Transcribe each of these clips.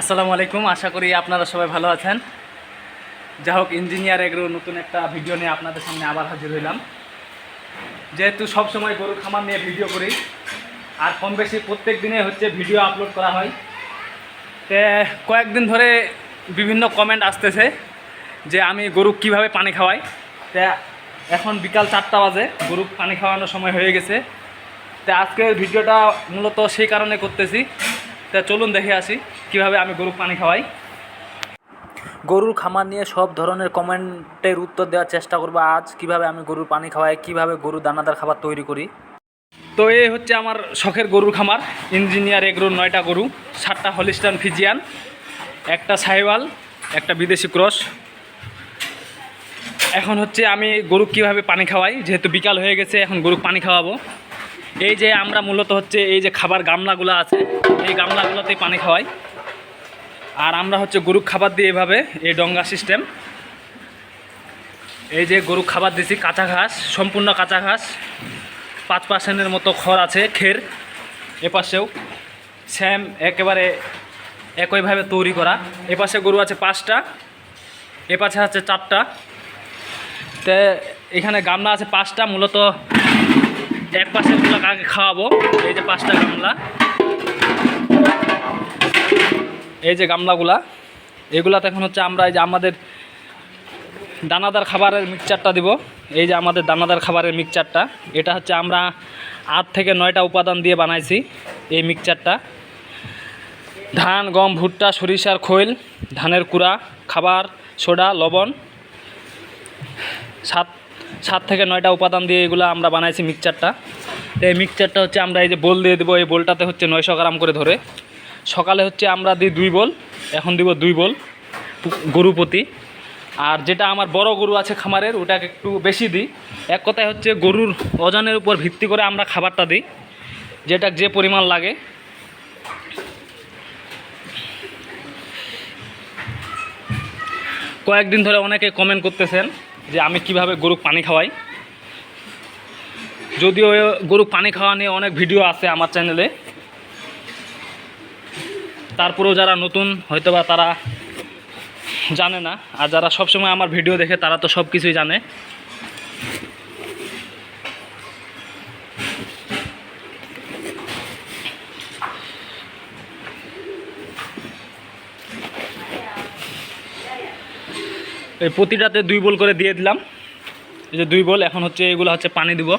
আসসালামু আলাইকুম, আশা করি আপনারা সবাই ভালো আছেন। যা হোক ইঞ্জিনিয়ার এগ্রো নতুন একটা ভিডিও নিয়ে আপনাদের সামনে আবার হাজির হইলাম। যেহেতু সব সময় গরুর খামার নিয়ে ভিডিও করি, আর কম বেশি প্রত্যেক দিনে হচ্ছে ভিডিও আপলোড করা হয়। তে কয়েকদিন ধরে বিভিন্ন কমেন্ট আসতেছে যে আমি গরু কীভাবে পানি খাওয়াই। তা এখন বিকাল চারটা বাজে, গরু পানি খাওয়ানোর সময় হয়ে গেছে। তা আজকের ভিডিওটা মূলত সেই কারণে করতেছি। তা চলুন দেখে আসি কীভাবে আমি গরু পানি খাওয়াই। গরুর খামার নিয়ে সব ধরনের কমেন্টের উত্তর দেওয়ার চেষ্টা করব আজ কীভাবে আমি গরুর পানি খাওয়াই কীভাবে গরু দানাদার খাবার তৈরি করি। তো এই হচ্ছে আমার শখের গরুর খামার ইঞ্জিনিয়ার এগ্রোর নয়টা গরু সাতটা হলিস্টান ফিজিয়ান একটা সাইওয়াল একটা বিদেশি ক্রস। এখন হচ্ছে আমি গরু কীভাবে পানি খাওয়াই যেহেতু বিকাল হয়ে গেছে এখন গরু পানি খাওয়াবো। এই যে আমরা মূলত হচ্ছে এই যে খাবার গামলাগুলো আছে, এই গামলাগুলোতেই পানি খাওয়াই। আর আমরা হচ্ছে গরু খাবার দিই এভাবে, এই ডঙ্গা সিস্টেম এই যে গরু খাবার দিছি, কাঁচা ঘাস, সম্পূর্ণ কাঁচা ঘাস। পাঁচ পার্সেন্টের মতো খড় আছে, খের এপাশেও। স্যাম একেবারে একইভাবে তৈরি করা। এপাশে গরু আছে পাঁচটা, এপাশে আছে চারটা। তে এখানে গামলা আছে পাঁচটা, মূলত এক পাশেরগুলো আগে খাওয়াবো, এই যে পাঁচটা গামলা। এই যে গামলাগুলা, এগুলাতে এখন হচ্ছে আমরা এই যে আমাদের দানাদার খাবারের মিক্সচারটা দিব। এই যে আমাদের দানাদার খাবারের মিক্সচারটা এটা হচ্ছে আমরা আট থেকে নয়টা উপাদান দিয়ে বানাইছি এই মিক্সচারটা ধান, গম, ভুট্টা, সরিষার খৈল, ধানের কুড়া, খাবার, সোডা, লবণ, সাত সাত থেকে নয়টা উপাদান দিয়ে এগুলো আমরা বানাইছি মিক্সচারটা। এই মিক্সচারটা হচ্ছে আমরা এই যে বোল দিয়ে দেবো, এই বোলটাতে হচ্ছে নয়শো গ্রাম করে ধরে। সকালে হচ্ছে আমরা দিই দুই বোল, এখন দিব দুই বোল গরু প্রতি। আর যেটা আমার বড় গরু আছে খামারের, ওটাকে একটু বেশি দিই। এক কথায় হচ্ছে গরুর ওজনের উপর ভিত্তি করে আমরা খাবারটা দিই, যেটা যে পরিমাণ লাগে। কয়েকদিন ধরে অনেকে কমেন্ট করতেছেন যে আমি কীভাবে গরু পানি খাওয়াই। যদিও গরু পানি খাওয়া নিয়ে অনেক ভিডিও আছে আমার চ্যানেলে। তারপরেও যারা নতুন হয়তো বা তারা জানে না। আর যারা সবসময় আমার ভিডিও দেখে, তারা তো সব কিছুই জানে। এই প্রতিটাতে দুই বোল করে দিয়ে দিলাম। এই যে দুই বোল, এখন হচ্ছে এগুলো হচ্ছে পানি দিব।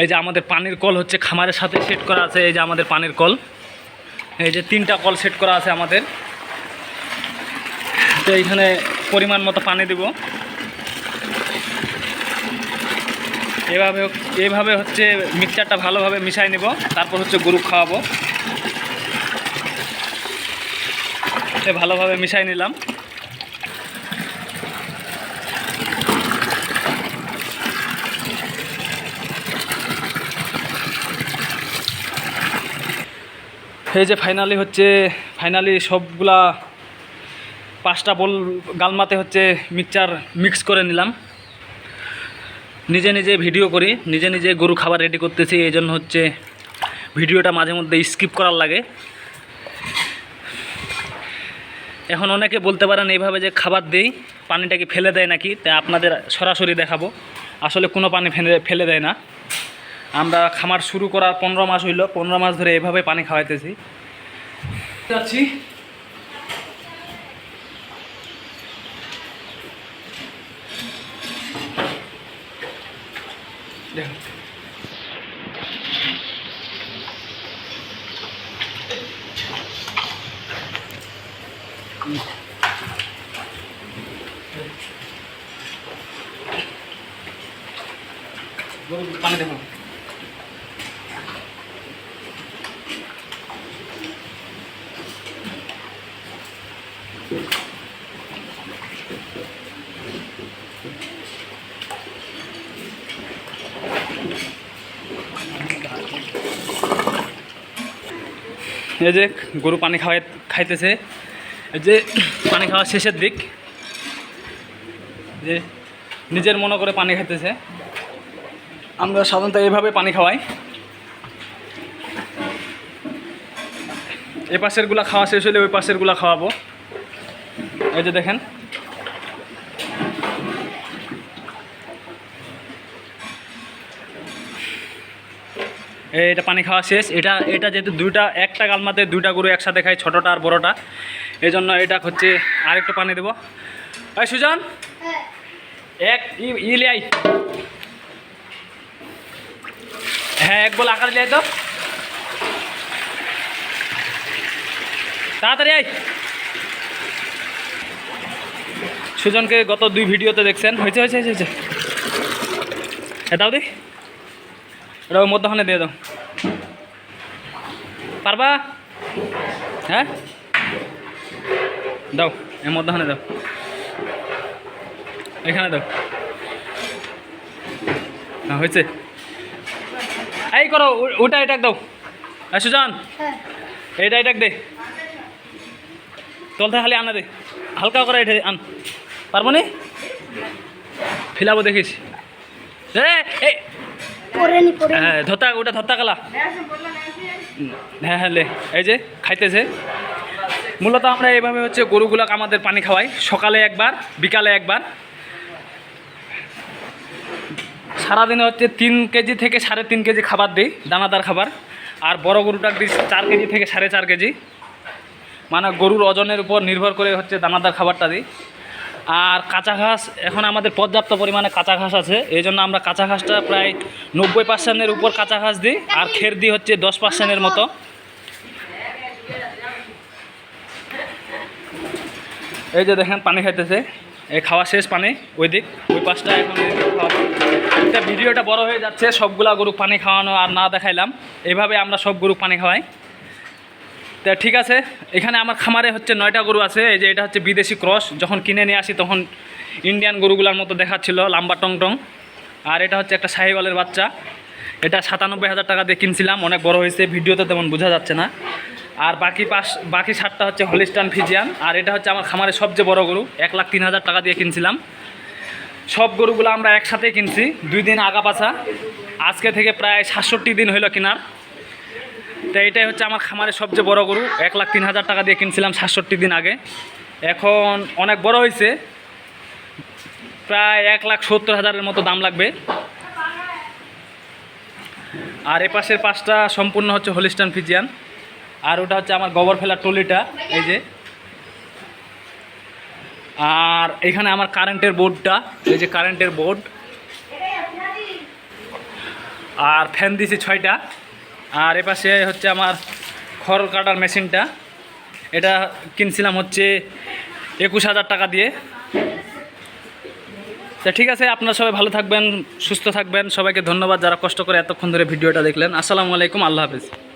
এই যে আমাদের পানির কল হচ্ছে খামারের সাথে সেট করা আছে, এই যে আমাদের পানির কল। এই যে তিনটা কল সেট করা আছে আমাদের। তো এইখানে পরিমাণ মতো পানি দিব। এভাবে এইভাবে হচ্ছে মিক্সচারটা ভালোভাবে মিশাই নেব, তারপর হচ্ছে গরু খাওয়াবো। ভালোভাবে মিশাই নিলাম। এই যে ফাইনালি হচ্ছে ফাইনালি সবগুলা পাঁচটা বল গালমাতে হচ্ছে মিক্সচার মিক্স করে নিলাম। নিজে নিজে ভিডিও করি, নিজে নিজে গরু খাবার রেডি করতেছি, এই জন্য হচ্ছে ভিডিওটা মাঝে মধ্যে স্কিপ করার লাগে। এখন অনেকে বলতে পারেন এইভাবে যে খাবার দেই, পানিটাকে ফেলে দেয় নাকি তাই আপনাদের সরাসরি দেখাবো। আসলে কোনো পানি ফেলে ফেলে দেয় না। আমরা খামার শুরু করার পনেরো মাস হইল, পনেরো মাস ধরে এভাবে পানি খাওয়াইতেছি। যাচ্ছি। পানি দেখো এই যে গরু পানি খাওয়াই খাইতেছে। এই যে পানি খাওয়ার শেষের দিক। যে নিজের মনে করে পানি খাইতেছে। আমরা সাধারণত এইভাবে পানি খাওয়াই। এ পাশেরগুলা খাওয়া শেষ হলে ওই পাশেরগুলা খাওয়াবো। এই যে দেখেন। এটা পানি খাওয়া শেষ। এটা এটা যেহেতু দুইটা, একটা গালমাতে দুইটা গরু একসাথে খায়, ছোটোটা আর বড়োটা। এই জন্য এটা হচ্ছে আরেকটু পানি দেবো। এই সুজন, এক, ই- ই লিয়াই হ্যাঁ এক বল আকার লিয়াই তো। তাড়াতাড়ি আয়। সুজনকে গত দুই ভিডিওতে দেখছেন। হয়েছে হয়েছে হয়েছে হয়েছে। এ দাও দি। এটা ওই মধ্যখানে দিয়ে দাও। পারবা? হ্যাঁ? দাও এর মধ্যখানে দাও। এখানে দাও। হ্যাঁ হয়েছে। এই করো ওটা এটাক দাও। এই সুজন এইটা এটাক দে। তলতে খালি আনা দে। হালকা করে এটা আন। পারব নি? ফিলাবো দেখিস। এ হ্যাঁ কালা। হ্যাঁ হ্যাঁ লে, এই যে, খাইতেছে। মূলত আমরা এইভাবে হচ্ছে গরুগুলাকে আমাদের পানি খাওয়াই। সকালে একবার, বিকালে একবার। সারাদিনে হচ্ছে তিন কেজি থেকে সাড়ে তিন কেজি খাবার দিই, দানাদার খাবার। আর বড় গরুটাকে দিই চার কেজি থেকে সাড়ে চার কেজি। মানে গরুর ওজনের উপর নির্ভর করে হচ্ছে দানাদার খাবারটা দিই। আর কাঁচা ঘাস, এখন আমাদের পর্যাপ্ত পরিমাণে কাঁচা ঘাস আছে। এই জন্য আমরা কাঁচা ঘাসটা প্রায় নব্বই পার্সেন্টের উপর কাঁচা ঘাস দিই, আর খের দিই হচ্ছে দশ পার্সেন্টের মতো। এই যে দেখেন পানি খাইতেছে। এই খাওয়া শেষ পানি, ওই দিক, ওই পাশটা এখন এটা ভিডিওটা বড় হয়ে যাচ্ছে, সবগুলা গরু পানি খাওয়ানো আর না দেখাইলাম। এইভাবে আমরা সব গরু পানি খাওয়াই। তা ঠিক আছে, এখানে আমার খামারে হচ্ছে নয়টা গরু আছে, এই যে এটা হচ্ছে বিদেশি ক্রস, যখন কিনে নিয়ে আসি তখন ইন্ডিয়ান গরুগুলার মতো দেখাচ্ছিল, লাম্বা টং টং। আর এটা হচ্ছে একটা সাহিওয়ালের বাচ্চা, এটা সাতানব্বই হাজার টাকা দিয়ে কিনছিলাম, অনেক বড় হয়েছে, ভিডিওতে তেমন বোঝা যাচ্ছে না। আর বাকি পাশ বাকি সাতটা হচ্ছে হলিস্টান ফিজিয়ান আর এটা হচ্ছে আমার খামারের সবচেয়ে বড় গরু, এক লাখ তিন হাজার টাকা দিয়ে কিনছিলাম। সব গরুগুলো আমরা একসাথে কিনছি, দুই দিন আগা পাছা, আজকে থেকে প্রায় সাতষট্টি দিন হইল কেনার। তো এটাই হচ্ছে আমার খামারের সবচেয়ে বড় গরু। এক লাখ তিন হাজার টাকা দিয়ে কিনছিলাম সাতষট্টি দিন আগে। এখন অনেক বড় হয়েছে। প্রায় এক লাখ সত্তর হাজারের মতো দাম লাগবে। আর এ পাশের পাঁচটা সম্পূর্ণ হচ্ছে হলিস্টান ফিজিয়ান। আর ওটা হচ্ছে আমার গোবর ফেলার টলিটা এই যে। আর এখানে আমার কারেন্টের বোর্ডটা, এই যে কারেন্টের বোর্ড। আর ফ্যান দিয়েছি ছয়টা। আর এপাশে হচ্ছে আমার খড় কাটার মেশিনটা। এটা কিনছিলাম হচ্ছে একুশ হাজার টাকা দিয়ে। তা ঠিক আছে, আপনারা সবাই ভালো থাকবেন, সুস্থ থাকবেন। সবাইকে ধন্যবাদ যারা কষ্ট করে এতক্ষণ ধরে ভিডিওটা দেখলেন। আসসালামু আলাইকুম, আল্লাহ হাফিজ।